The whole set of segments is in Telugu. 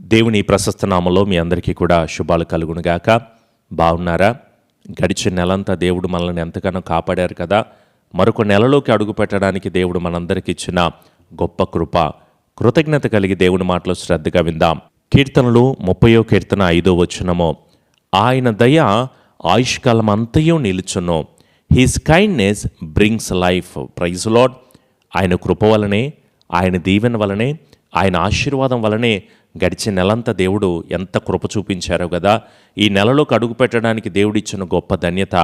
దేవుని ప్రశస్త నామంలో మీ అందరికీ కూడా శుభాలు కలుగునుగాక. బాగున్నారా? గడిచిన నెలంతా దేవుడు మనల్ని ఎంతగానో కాపాడారు కదా. మరొక నెలలోకి అడుగు పెట్టడానికి దేవుడు మనందరికి ఇచ్చిన గొప్ప కృప కృతజ్ఞత కలిగి దేవుని మాటలు శ్రద్ధగా విందాం. కీర్తనలు ముప్పయో కీర్తన ఐదో వచ్చినమో ఆయన దయ ఆయుష్కాలం అంతయో నిలుచును his kindness brings life praise Lord ఆయన కృప వలనే ఆయన దీవెన వలనే ఆయన ఆశీర్వాదం వలనే గడిచిన నెలంతా దేవుడు ఎంత కృప చూపించారో కదా ఈ నెలలోకి అడుగు పెట్టడానికి దేవుడిచ్చిన గొప్ప ధన్యత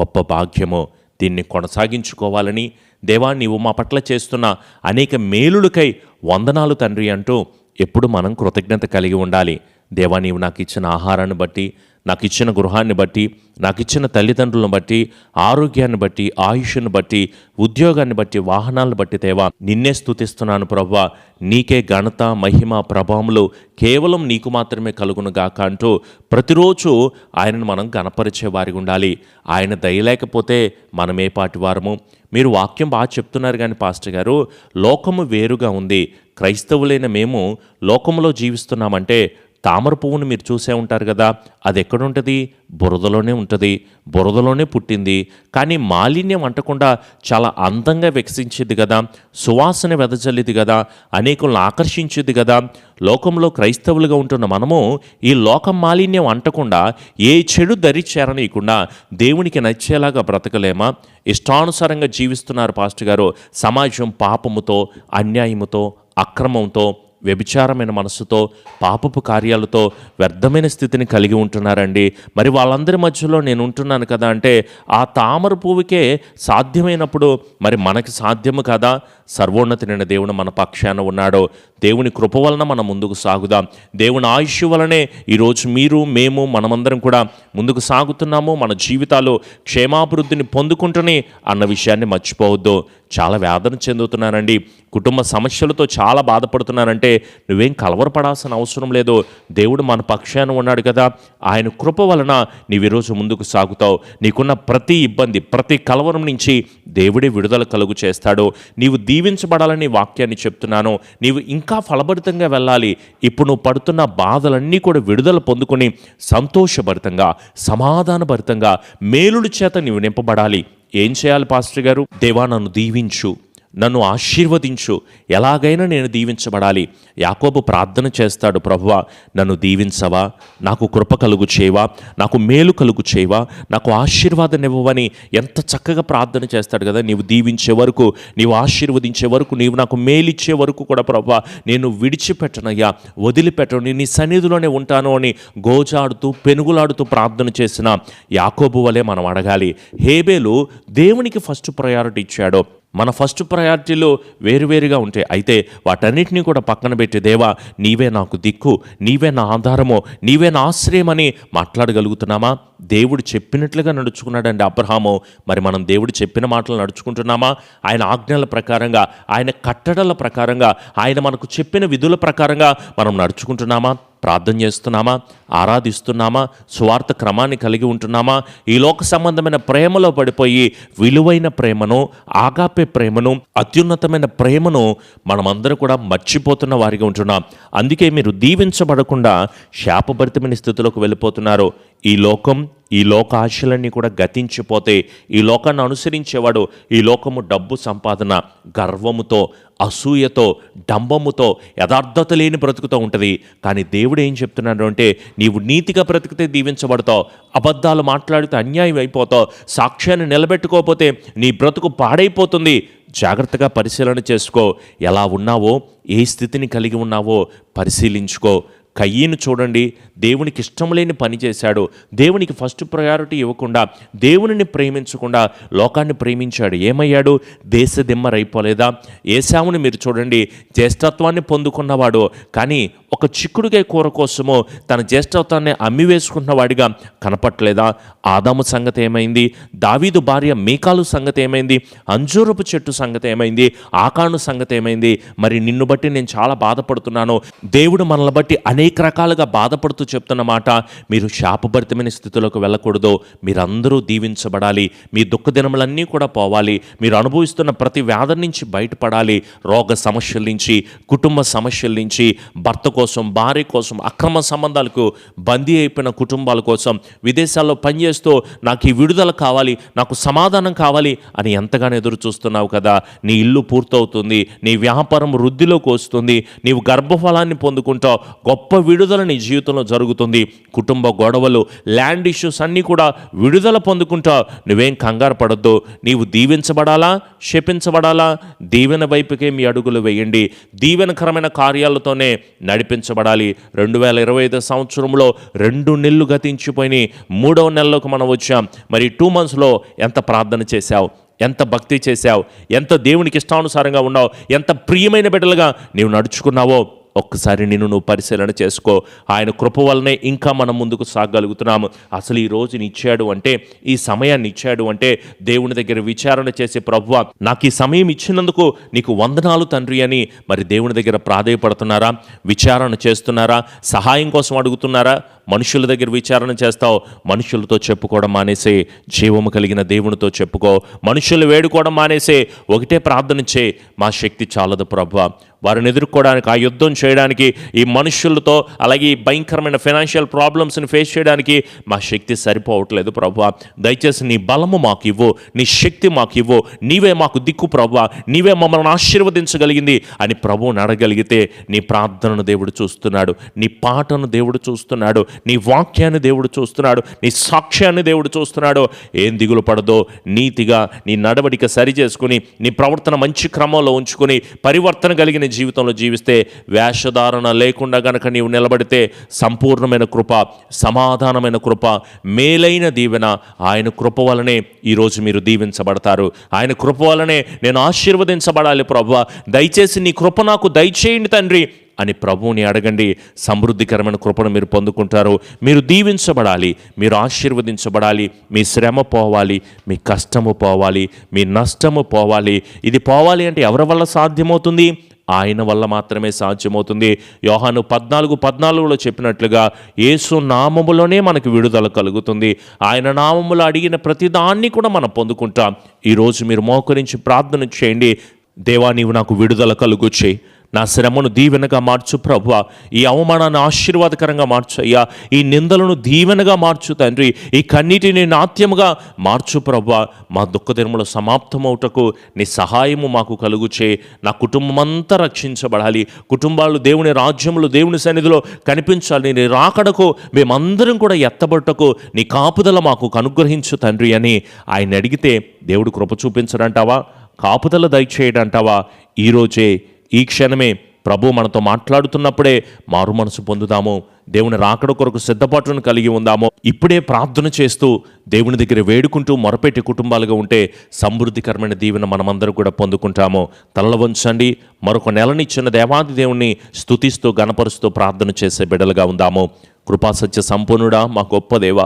గొప్ప భాగ్యము దీన్ని కొనసాగించుకోవాలని దేవా నీవు మా పట్ల చేస్తున్న అనేక మేలులకై వందనాలు తండ్రి అంటూ ఎప్పుడు మనం కృతజ్ఞత కలిగి ఉండాలి. దేవా నీవు నాకు ఇచ్చిన ఆహారాన్ని బట్టి నాకు ఇచ్చిన గృహాన్ని బట్టి నాకు ఇచ్చిన తల్లిదండ్రులను బట్టి ఆరోగ్యాన్ని బట్టి ఆయుష్ను బట్టి ఉద్యోగాన్ని బట్టి వాహనాలను బట్టి దేవా నిన్నే స్తుతిస్తున్నాను ప్రవ్వా. నీకే ఘనత మహిమ ప్రభావములు కేవలం నీకు మాత్రమే కలుగును గాక అంటూ ప్రతిరోజు ఆయనను మనం గణపరిచే వారి ఉండాలి. ఆయన దయలేకపోతే మనమే పాటి వారము. మీరు వాక్యం బాగా చెప్తున్నారు కానీ పాస్టర్ గారు లోకము వేరుగా ఉంది. క్రైస్తవులైన మేము లోకంలో జీవిస్తున్నామంటే తామర పువ్వును మీరు చూసే ఉంటారు కదా అది ఎక్కడుంటుంది? బురదలోనే ఉంటుంది. బురదలోనే పుట్టింది. కానీ మాలిన్యం అంటకుండా చాలా అందంగా వికసించింది కదా సువాసన వెదజల్లిది కదా అనేకులను ఆకర్షించింది కదా. లోకంలో క్రైస్తవులుగా ఉంటున్న మనము ఈ లోకం మాలిన్యం అంటకుండా ఏ చెడు దరి చేరనీయకుండా దేవునికి నచ్చేలాగా బ్రతకలేమా? ఇష్టానుసారంగా జీవిస్తున్నారు పాస్టర్ గారు. సమాజం పాపముతో అన్యాయముతో అక్రమంతో వ్యభిచారమైన మనసుతో పాపపు కార్యాలతో వ్యర్థమైన స్థితిని కలిగి ఉంటున్నారండి. మరి వాళ్ళందరి మధ్యలో నేను ఉంటున్నాను కదా అంటే ఆ తామర పువ్వుకే సాధ్యమైనప్పుడు మరి మనకి సాధ్యము కదా? సర్వోన్నతి దేవుడు మన పక్షాన ఉన్నాడో. దేవుని కృప వలన మనం ముందుకు సాగుదాం. దేవుని ఆయుష్ వలనే ఈరోజు మీరు మేము మనమందరం కూడా ముందుకు సాగుతున్నాము. మన జీవితాలు క్షేమాభివృద్ధిని పొందుకుంటూనే అన్న విషయాన్ని మర్చిపోవద్దు. చాలా వేదన చెందుతున్నానండి. కుటుంబ సమస్యలతో చాలా బాధపడుతున్నానంటే నువ్వేం కలవరపడాల్సిన అవసరం లేదు. దేవుడు మన పక్షాన ఉన్నాడు కదా. ఆయన కృప వలన నీవు ఈరోజు ముందుకు సాగుతావు. నీకున్న ప్రతి ఇబ్బంది ప్రతి కలవరం నుంచి దేవుడే విడుదల కలుగు చేస్తాడు. నీవు దీవించబడాలని వాక్యాన్ని చెప్తున్నాను. నీవు ఇంకా ఫలభరితంగా వెళ్ళాలి. ఇప్పుడు నువ్వు పడుతున్న బాధలన్నీ కూడా విడుదల పొందుకొని సంతోషభరితంగా సమాధానభరితంగా మేలుడి చేత నీవు నింపబడాలి. ఏం చేయాలి పాస్టర్ గారు? దేవా నన్ను దీవించు. నన్ను ఆశీర్వదించు. ఎలాగైనా నేను దీవించబడాలి. యాకోబు ప్రార్థన చేస్తాడు ప్రభువా నన్ను దీవించవా? నాకు కృప కలుగు చేయవా? నాకు మేలు కలుగు చేయవా? నాకు ఆశీర్వాదం ఇవ్వవని ఎంత చక్కగా ప్రార్థన చేస్తాడు కదా? నీవు దీవించే వరకు నీవు ఆశీర్వదించే వరకు నీవు నాకు మేలిచ్చే వరకు కూడా ప్రభువా నేను విడిచిపెట్టనయ్యా. వదిలిపెట్టను. నీ సన్నిధిలోనే ఉంటాను అని గోజాడుతూ పెనుగులాడుతూ ప్రార్థన చేసిన యాకోబు వలె మనం అడగాలి. హేబేలు దేవునికి ఫస్ట్ ప్రయారిటీ ఇచ్చాడు. మన ఫస్ట్ ప్రయారిటీలో వేరువేరుగా ఉంటాయి అయితే వాటన్నిటినీ కూడా పక్కన పెట్టి దేవా నీవే నాకు దిక్కు నీవే నా ఆధారమో నీవే నా ఆశ్రయమని మాట్లాడగలుగుతున్నామా? దేవుడు చెప్పినట్లుగా నడుచుకున్నాడండి అబ్రహాము. మరి మనం దేవుడు చెప్పిన మాటలు నడుచుకుంటున్నామా? ఆయన ఆజ్ఞల ప్రకారంగా ఆయన కట్టడల ప్రకారంగా ఆయన మనకు చెప్పిన విధుల ప్రకారంగా మనం నడుచుకుంటున్నామా? ప్రార్థన చేస్తున్నామా? ఆరాధిస్తున్నామా? స్వార్థ క్రమాన్ని కలిగి ఉంటున్నామా? ఈ లోక సంబంధమైన ప్రేమలో పడిపోయి విలువైన ప్రేమను ఆగాపే ప్రేమను అత్యున్నతమైన ప్రేమను మనమందరూ కూడా మర్చిపోతున్న వారిగా ఉంటున్నాం. అందుకే మీరు దీవించబడకుండా శాపభరితమైన స్థితిలోకి వెళ్ళిపోతున్నారు. ఈ లోకం ఈ లోక ఆశలన్నీ కూడా గతించిపోతే ఈ లోకాన్ని అనుసరించేవాడు ఈ లోకము డబ్బు సంపాదన గర్వముతో అసూయతో డంబముతో యథార్థత లేని బ్రతుకుతూ ఉంటుంది. కానీ దేవుడు ఏం చెప్తున్నాడు అంటే నీవు నీతిగా బ్రతికితే దీవించబడతావు అబద్ధాలు మాట్లాడితే అన్యాయం అయిపోతావు సాక్ష్యాన్ని నిలబెట్టుకోకపోతే నీ బ్రతుకు పాడైపోతుంది. జాగ్రత్తగా పరిశీలన చేసుకో. ఎలా ఉన్నావో ఏ స్థితిని కలిగి ఉన్నావో పరిశీలించుకో. కయ్యను చూడండి దేవునికి ఇష్టం లేని పని చేశాడు. దేవునికి ఫస్ట్ ప్రయారిటీ ఇవ్వకుండా దేవునిని ప్రేమించకుండా లోకాన్ని ప్రేమించాడు. ఏమయ్యాడు? దేశదిమ్మరైపోలేదా ఏసావుని మీరు చూడండి జ్యేష్ఠత్వాన్ని పొందుకున్నవాడు. కానీ ఒక చిక్కుడుకాయ కూర కోసము తన జ్యేష్ఠత్వాన్ని అమ్మివేసుకున్నవాడిగా కనపట్లేదా ఆదాము సంగతి ఏమైంది? దావీదు భార్య మీకాలు సంగతి ఏమైంది? అంజూరపు చెట్టు సంగతి ఏమైంది? ఆకాను సంగతి ఏమైంది? మరి నిన్ను బట్టి నేను చాలా బాధపడుతున్నాను. దేవుడు మనల్ని బట్టి అనేక రకాలుగా బాధపడుతూ చెప్తున్న మాట మీరు శాపభరితమైన స్థితిలోకి వెళ్ళకూడదు. మీరందరూ దీవించబడాలి. మీ దుఃఖదినములన్నీ కూడా పోవాలి. మీరు అనుభవిస్తున్న ప్రతి వ్యాధి నుంచి బయటపడాలి. రోగ సమస్యల నుంచి కుటుంబ సమస్యల నుంచి భర్త కోసం భార్య కోసం అక్రమ సంబంధాలకు బందీ అయిపోయిన కుటుంబాల కోసం విదేశాల్లో పనిచేస్తూ నాకు ఈ విడుదల కావాలి నాకు సమాధానం కావాలి అని ఎంతగానో ఎదురు చూస్తున్నావు కదా. నీ ఇల్లు పూర్తవుతుంది నీ వ్యాపారం వృద్ధిలోకి వస్తుంది నీవు గర్భఫలాన్ని పొందుకుంటావు గొప్ప విడుదల నీ జీవితంలో జరుగుతుంది. కుటుంబ గొడవలు ల్యాండ్ ఇష్యూస్ అన్నీ కూడా విడుదల పొందుకుంటావు. నువ్వేం కంగారు పడద్దు నీవు దీవించబడాలా శపించబడాలా? దీవెన వైపుకే మీ అడుగులు వేయండి. దీవెనకరమైన కార్యాలతోనే నడిపి నడిపించబడాలి రెండు వేల ఇరవై ఐదు సంవత్సరంలో రెండు నెలలు గతించిపోయినాయి. మూడవ నెలలోకి మనం వచ్చాం. మరి టూ మంత్స్లో ఎంత ప్రార్థన చేశావు? ఎంత భక్తి చేశావు? ఎంత దేవునికి ఇష్టానుసారంగా ఉన్నావు? ఎంత ప్రియమైన బిడ్డలుగా నీవు నడుచుకున్నావో? ఒక్కసారి నిన్ను నువ్వు పరిశీలన చేసుకో. ఆయన కృప వల్లనే ఇంకా మనం ముందుకు సాగలుగుతున్నాము. అసలు ఈ రోజుని ఇచ్చాడు అంటే ఈ సమయాన్ని ఇచ్చాడు అంటే దేవుని దగ్గర విచారణ చేసే ప్రభువ నాకు ఈ సమయం ఇచ్చినందుకు నీకు వందనాలు తండ్రి అని మరి దేవుని దగ్గర ప్రాధేయపడుతున్నారా? విచారణ చేస్తున్నారా? సహాయం కోసం అడుగుతున్నారా? మనుషుల దగ్గర విచారణ చేస్తావు మనుషులతో చెప్పుకోవడం మానేసే జీవము కలిగిన దేవునితో చెప్పుకో. మనుషులు వేడుకోవడం మానేసే ఒకటే ప్రార్థన చే. మా శక్తి చాలదు ప్రభు. వారిని ఎదుర్కోవడానికి ఆ యుద్ధం చేయడానికి ఈ మనుషులతో అలాగే ఈ భయంకరమైన ఫైనాన్షియల్ ప్రాబ్లమ్స్ని ఫేస్ చేయడానికి మా శక్తి సరిపోవట్లేదు ప్రభు. దయచేసి నీ బలము మాకు ఇవ్వు నీ శక్తి మాకు ఇవ్వు. నీవే మాకు దిక్కు ప్రభు. నీవే మమ్మల్ని ఆశీర్వదించగలిగింది అని ప్రభువుని అడగలిగితే నీ ప్రార్థనను దేవుడు చూస్తున్నాడు. నీ పాటను దేవుడు చూస్తున్నాడు. నీ వాక్యాన్ని దేవుడు చూస్తున్నాడు నీ సాక్ష్యాన్ని దేవుడు చూస్తున్నాడు. ఏం దిగులు పడదో నీతిగా నీ నడవడిక సరి చేసుకుని నీ ప్రవర్తన మంచి క్రమంలో ఉంచుకొని పరివర్తన కలిగిన జీవితంలో జీవిస్తే వేషధారణ లేకుండా గనక నీవు నిలబడితే సంపూర్ణమైన కృప సమాధానమైన కృప మేలైన దీవెన ఆయన కృప వలనే ఈరోజు మీరు దీవించబడతారు. ఆయన కృప వలనే నేను ఆశీర్వదించబడాలి ప్రభు. దయచేసి నీ కృప నాకు దయచేయండి తండ్రి. అని ప్రభువుని అడగండి. సమృద్ధికరమైన కృపను మీరు పొందుకుంటారు. మీరు దీవించబడాలి. మీరు ఆశీర్వదించబడాలి. మీ శ్రమ పోవాలి. మీ కష్టము పోవాలి. మీ నష్టము పోవాలి. ఇది పోవాలి అంటే ఎవరి వల్ల సాధ్యమవుతుంది? ఆయన వల్ల మాత్రమే సాధ్యమవుతుంది. యోహాను పద్నాలుగు పద్నాలుగులో చెప్పినట్లుగా యేసు నామములోనే మనకు విడుదల కలుగుతుంది. ఆయన నామములో అడిగిన ప్రతిదాన్ని కూడా మనం పొందుకుంటాం. ఈరోజు మీరు మోకరించి ప్రార్థన చేయండి. దేవా నీవు నాకు విడుదల కలుగు చేయి. నా శ్రమను దీవెనగా మార్చు ప్రభు ఈ అవమానాన్ని ఆశీర్వాదకరంగా మార్చు అయ్యా. ఈ నిందలను దీవెనగా మార్చు తండ్రి. ఈ కన్నీటిని నాట్యముగా మార్చు ప్రభు మా దుఃఖదినములు సమాప్తమవుటకు నీ సహాయము మాకు కలుగుచే. నా కుటుంబం అంతా రక్షించబడాలి. కుటుంబాలు దేవుని రాజ్యములు దేవుని సన్నిధిలో కనిపించాలి. నీ రాకడకు మేమందరం కూడా ఎత్తబడుటకు నీ కాపుదల మాకు అనుగ్రహించు తండ్రి అని ఆయన అడిగితే దేవుడు కృప చూపించడంటావా? కాపుదల దయచేయడంటావా? ఈరోజే ఈ క్షణమే ప్రభు మనతో మాట్లాడుతున్నప్పుడే మారు మనసు పొందుదాము దేవుని రాకడ కొరకు సిద్ధపాటును కలిగి ఉందాము. ఇప్పుడే ప్రార్థన చేస్తూ దేవుని దగ్గర వేడుకుంటూ మొరపెట్టి కుటుంబాలుగా ఉంటే సమృద్ధికరమైన దీవెన మనమందరం కూడా పొందుకుంటాము. తలల వంచండి. మరొక నెలనిచ్చిన దేవాది దేవుణ్ణి స్తుతిస్తూ గణపరుస్తూ ప్రార్థన చేసే బిడలుగా ఉందాము. కృపాసత్య సంపూర్ణుడా మా గొప్ప దేవ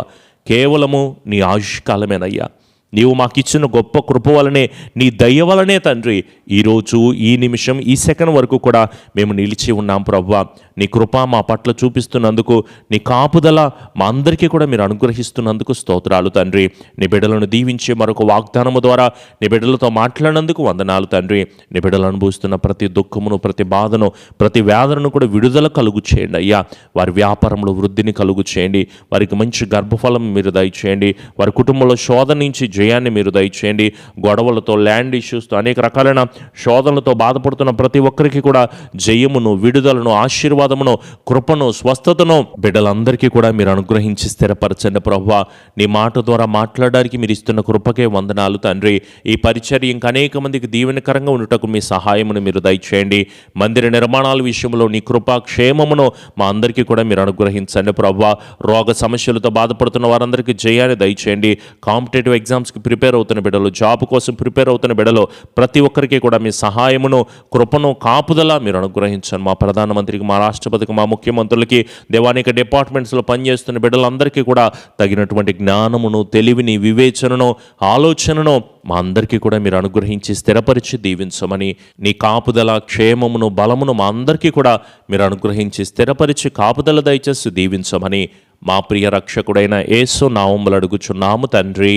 కేవలము నీ ఆయుష్కాలమేనయ్యా. నీవు మాకిచ్చిన గొప్ప కృప వలనే నీ దయ వలనే తండ్రి ఈరోజు ఈ నిమిషం ఈ సెకండ్ వరకు కూడా మేము నిలిచి ఉన్నాం ప్రవ్వా. నీ కృప మా పట్ల చూపిస్తున్నందుకు నీ కాపుదల మా అందరికీ కూడా మీరు అనుగ్రహిస్తున్నందుకు స్తోత్రాలు తండ్రి. నీ బిడ్డలను దీవించి మరొక వాగ్దానము ద్వారా నీ బిడ్డలతో మాట్లాడినందుకు వందనాలు తండ్రి. నీ బిడ్డలు అనుభవిస్తున్న ప్రతి దుఃఖమును ప్రతి బాధను ప్రతి వేదనను కూడా విడుదల కలుగు చేయండి అయ్యా. వారి వ్యాపారంలో వృద్ధిని కలుగు చేయండి. వారికి మంచి గర్భఫలం మీరు దయచేయండి. వారి కుటుంబంలో శోధన నుంచి జయాన్ని మీరు దయచేయండి. గొడవలతో ల్యాండ్ ఇష్యూస్తో అనేక రకాలైన శోధనలతో బాధపడుతున్న ప్రతి ఒక్కరికి కూడా జయమును విడుదలను ఆశీర్వాదమును కృపను స్వస్థతను బిడ్డలందరికీ కూడా మీరు అనుగ్రహించి స్థిరపరచండి ప్రభు నీ మాట ద్వారా మాట్లాడడానికి మీరు ఇస్తున్న కృపకే వందనాలు తండ్రి. ఈ పరిచర్య ఇంకా అనేక మందికి దీవెనకరంగా ఉండటకు మీ సహాయమును మీరు దయచేయండి. మందిర నిర్మాణాల విషయంలో నీ కృపా క్షేమమును మా అందరికీ కూడా మీరు అనుగ్రహించండి ప్రభు రోగ సమస్యలతో బాధపడుతున్న వారందరికీ జయాన్ని దయచేయండి. కాంపిటేటివ్ ఎగ్జామ్స్ ఎగ్జామ్స్కి ప్రిపేర్ అవుతున్న బిడ్డలు జాబ్ కోసం ప్రిపేర్ అవుతున్న బిడలు ప్రతి ఒక్కరికి కూడా మీ సహాయమును కృపను కాపుదల మీరు అనుగ్రహించండి. మా ప్రధానమంత్రికి మా రాష్ట్రపతికి మా ముఖ్యమంత్రులకి దేవానిక డిపార్ట్మెంట్స్లో పనిచేస్తున్న బిడ్డలందరికీ కూడా తగినటువంటి జ్ఞానమును తెలివిని వివేచనను ఆలోచనను మా అందరికీ కూడా మీరు అనుగ్రహించి స్థిరపరిచి దీవించమని నీ కాపుదల క్షేమమును బలమును మా అందరికీ కూడా మీరు అనుగ్రహించి స్థిరపరిచి కాపుదల దయచేసి దీవించమని మా ప్రియ రక్షకుడైన ఏసు నామములు అడుగుచున్నాము తండ్రి.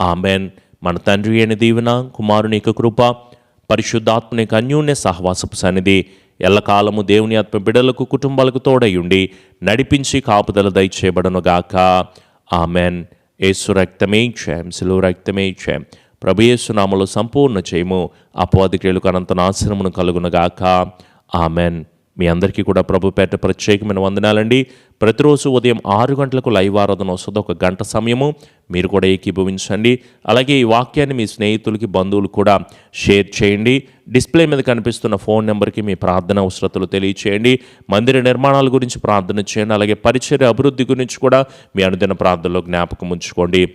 ఆమెన్. మన తండ్రి అయిన దీవెన కుమారుని యొక్క కృప పరిశుద్ధాత్మని యొక్క అన్యోన్య సహవాసపు సన్నిధి ఎల్లకాలము దేవుని ఆత్మ బిడలకు కుటుంబాలకు తోడయుండి నడిపించి కాపుదల దయచేయబడనుగాక. ఆమెన్. యేసు రక్తమే క్షయం శిలు రక్తమే క్షయం ప్రభు యేసు సంపూర్ణ చేయము అపవాది అనంత నాశనమును కలుగునగాక. ఆమెన్. మీ అందరికీ కూడా ప్రభు పేట ప్రత్యేకమైన వందనాలండి. ప్రతిరోజు ఉదయం ఆరు గంటలకు లైవ్ ఆరాధన వస్తుంది. ఒక గంట సమయము మీరు కూడా ఏకీభవించండి. అలాగే ఈ వాక్యాన్ని మీ స్నేహితులకి బంధువులు కూడా షేర్ చేయండి. డిస్ప్లే మీద కనిపిస్తున్న ఫోన్ నెంబర్కి మీ ప్రార్థన అవసరతలు తెలియచేయండి. మందిర నిర్మాణాల గురించి ప్రార్థన చేయండి. అలాగే పరిచర్య అభివృద్ధి గురించి కూడా మీ అనుదిన ప్రార్థనలో జ్ఞాపకం ఉంచుకోండి.